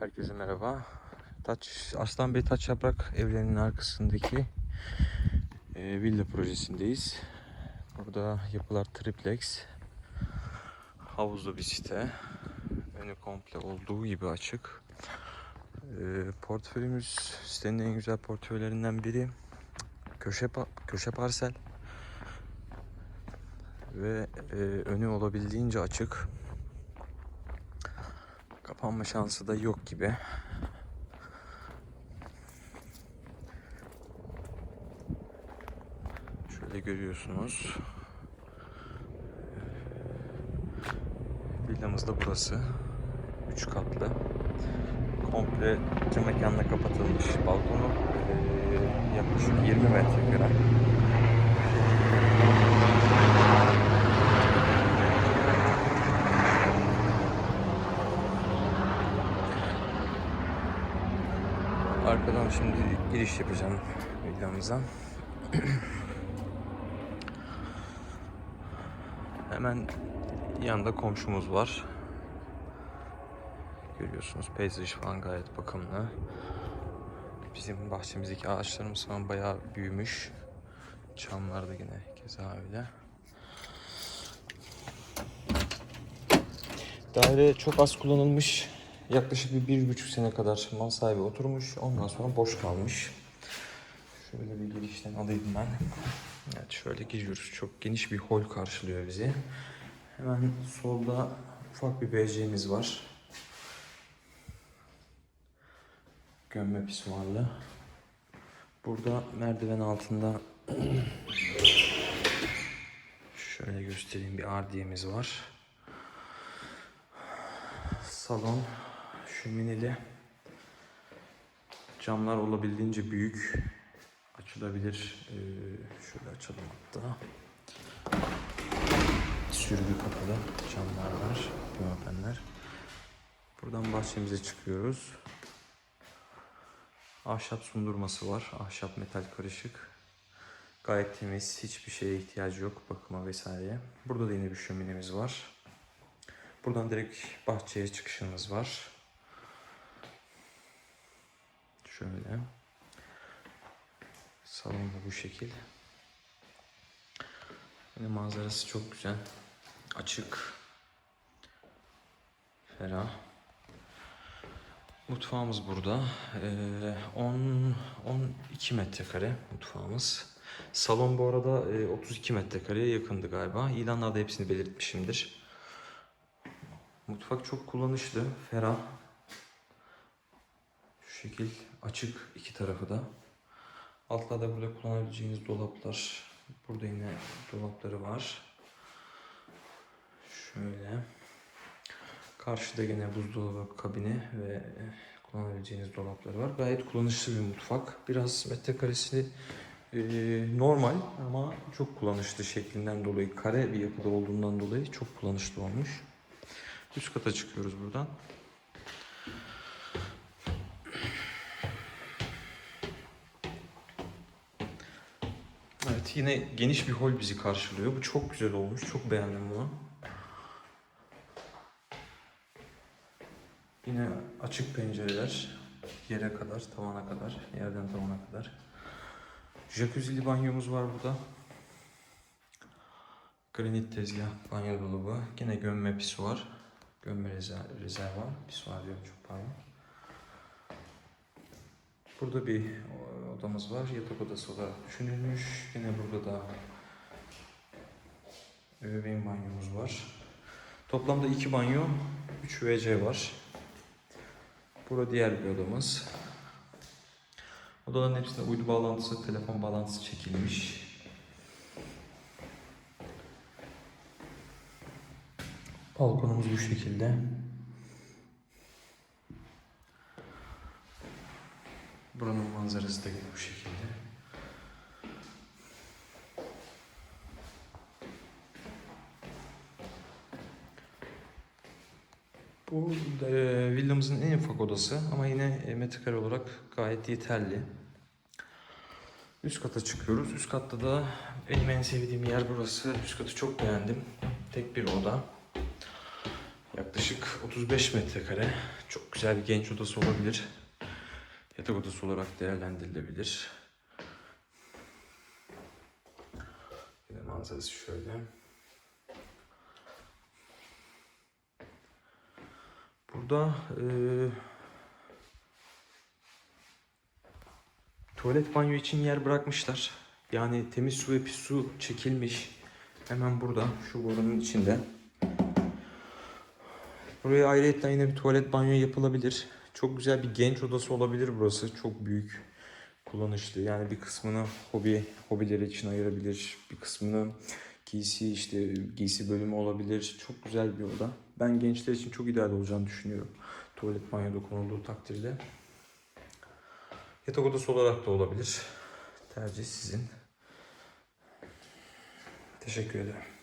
Herkese merhaba. Taç Aslan Bey Taç Yaprak evlerinin arkasındaki e, villa projesindeyiz. Burada yapılar triplex. Havuzlu bir site. Önü komple olduğu gibi açık. E, portföyümüz sitenin en güzel portföylerinden biri. Köşe köşe parsel. Ve e, önü olabildiğince açık. Kapanma şansı da yok gibi. Şöyle görüyorsunuz. Villamız da burası. 3 katlı. Komple cam mekanla kapatılmış balkonu. Yaklaşık 20 metrekare. Arkadan şimdi giriş yapacağım villamıza. Hemen yanında komşumuz var. Görüyorsunuz peyzaj falan gayet bakımlı. Bizim bahçemizdeki ağaçlarımız falan bayağı büyümüş. Çamlar da yine keza öyle. Daire çok az kullanılmış. Yaklaşık bir, bir buçuk sene kadar mal sahibi oturmuş. Ondan sonra boş kalmış. Şöyle bir girişten alayım ben. Evet şöyle giriyoruz. Çok geniş bir hol karşılıyor bizi. Hemen solda ufak bir BC'miz var. Gömme pisuarlı. Burada merdiven altında şöyle göstereyim bir ardiyemiz var. Salon şömineli. Camlar olabildiğince büyük. Açılabilir. Ee, şöyle açalım hatta. Sürgü kapalı camlar var. Pimapenler. Buradan bahçemize çıkıyoruz. Ahşap sundurması var. Ahşap metal karışık. Gayet temiz. Hiçbir şeye ihtiyacı yok. Bakıma vesaire. Burada da yine bir şöminemiz var. Buradan direkt bahçeye çıkışımız var. Şöyle. Salon da bu şekil. Yine manzarası çok güzel. Açık. Ferah. Mutfağımız burada. Ee, 10 12 metrekare mutfağımız. Salon bu arada e, 32 metrekareye yakındı galiba. İlanlarda hepsini belirtmişimdir. Mutfak çok kullanışlı, ferah. Şekil açık iki tarafı da. Altlarda burada kullanabileceğiniz dolaplar. Burada yine dolapları var. Şöyle. Karşıda yine buzdolabı kabini ve e, kullanabileceğiniz dolapları var. Gayet kullanışlı bir mutfak. Biraz metrekaresi e, normal ama çok kullanışlı şeklinden dolayı kare bir yapıda olduğundan dolayı çok kullanışlı olmuş. Üst kata çıkıyoruz buradan. Yine geniş bir hol bizi karşılıyor. Bu çok güzel olmuş. Çok beğendim bunu. Yine açık pencereler yere kadar, tavana kadar, yerden tavana kadar. Jacuzzi'li banyomuz var burada. Granit tezgah, banyo dolabı. Yine gömme pisuar. Gömme reza- rezervuar. Pisuar diyorum çok pardon. Burada bir odamız var. Yatak odası olarak düşünülmüş. Yine burada da ebeveyn banyomuz var. Toplamda iki banyo, 3 WC var. Burada diğer bir odamız. Odaların hepsinde uydu bağlantısı, telefon bağlantısı çekilmiş. Balkonumuz bu şekilde. Buranın manzarası da bu şekilde. Bu e, villamızın en ufak odası ama yine e, metrekare olarak gayet yeterli. Üst kata çıkıyoruz. Üst katta da benim en sevdiğim yer burası. Üst katı çok beğendim. Tek bir oda. Yaklaşık 35 metrekare. Çok güzel bir genç odası olabilir. Yatak odası olarak değerlendirilebilir. Yine manzarası şöyle. Burada eee tuvalet banyo için yer bırakmışlar. Yani temiz su ve pis su çekilmiş. Hemen burada şu borunun içinde. Buraya ayrıyetten yine bir tuvalet banyo yapılabilir. Çok güzel bir genç odası olabilir burası. Çok büyük, kullanışlı. Yani bir kısmını hobi hobileri için ayırabilir. Bir kısmını giysi işte giysi bölümü olabilir. Çok güzel bir oda. Ben gençler için çok ideal olacağını düşünüyorum. Tuvalet banyo konulduğu takdirde. Yatak odası olarak da olabilir. Tercih sizin. Teşekkür ederim.